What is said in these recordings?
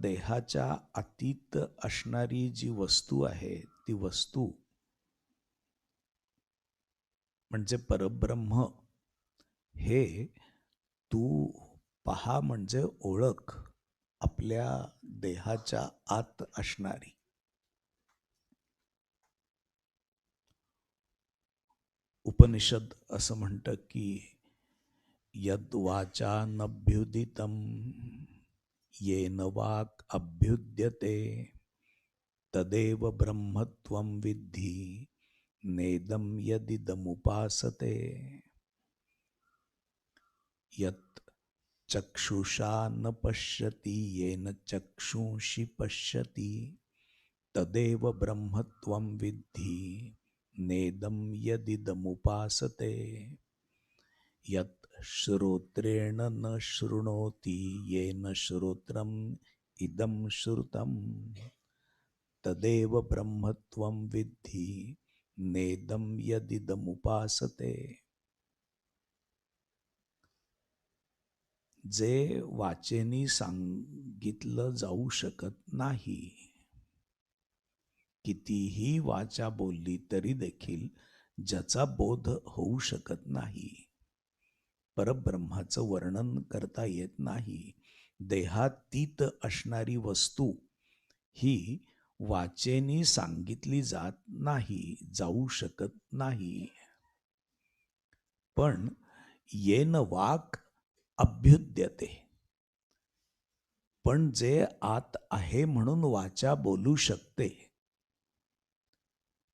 देहाच्या अतीत असणारी जी वस्तू आहे ती वस्तू म्हणजे परब्रह्म हे तू पहा म्हणजे ओळख आपल्या देहाच्या आत असणारी. उपनिषद असं म्हणतं की यद्वाचानभ्युदितम येन वाक् अभ्युद्यते। तदेव ब्रह्मत्वं विद्धि नेदं यदिदमुपासते। यत् चक्षुषा न पश्यति येन चक्षुषि पश्यति। तदेव ब्रह्मत्वं विद्धि नेदं यदिदमुपासते। यत् श्रोत्रेण न शृणोति येन श्रोत्रम् इदं श्रुतं तदेव ब्रह्मत्वं विद्धि नेदं यदिदमुपासते। जे वाचेनी सांगितलं जाऊ शकत नाही कितीही वाचा बोलली तरी देखील ज्याचा बोध होऊ शकत नाही. परब्रह्माचं वर्णन करता येत नाही. देहातीत असणारी वस्तू ही वाचेनी सांगितली जात नाही जाऊ शकत नाही. पण येन वाक अभ्युद्यते. पण जे आत आहे म्हणून वाचा बोलू शकते.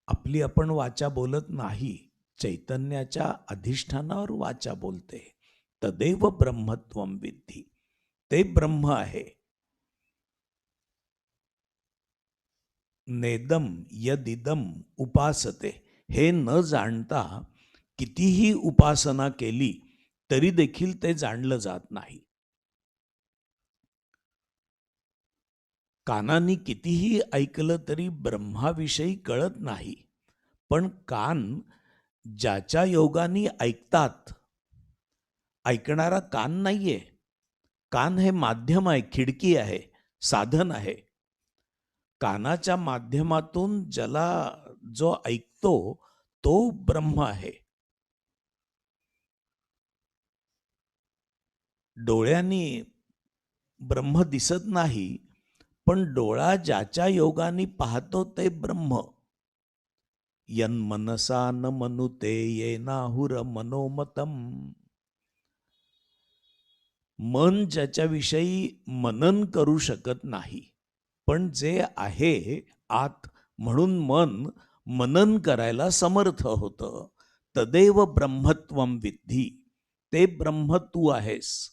आपली आपण वाचा बोलत नाही. चैतन्याच्या अधिष्ठानावर वाचा बोलते. तदेव ब्रह्मत्व विद्धी. ते ब्रह्म आहे. नेदम यदिदम उपासते. हे न जाणता कितीही उपासना केली तरी देखील ते जाणलं जात नाही. कानांनी कितीही ऐकलं तरी ब्रह्माविषयी कळत नाही. पण कान ज्याच्या योगानी ऐकतात ऐकणारा कान नाहीये. कान हे माध्यम आहे खिडकी आहे साधन आहे. कानाच्या माध्यमातून ज्याला जो ऐकतो तो ब्रह्म आहे. डोळ्यांनी ब्रह्म दिसत नाही पण डोळा ज्याच्या योगाने पाहतो ते ब्रह्म. यन्मनसा न मनुते येनाहुर मनोमतम। मन ज्याच्याविषयी मनन करू शकत नाही पण जे आहे आत म्हणून मन मनन करायला समर्थ होतं. तदेव ब्रह्मत्वम विद्धी ते ब्रह्म तू आहेस.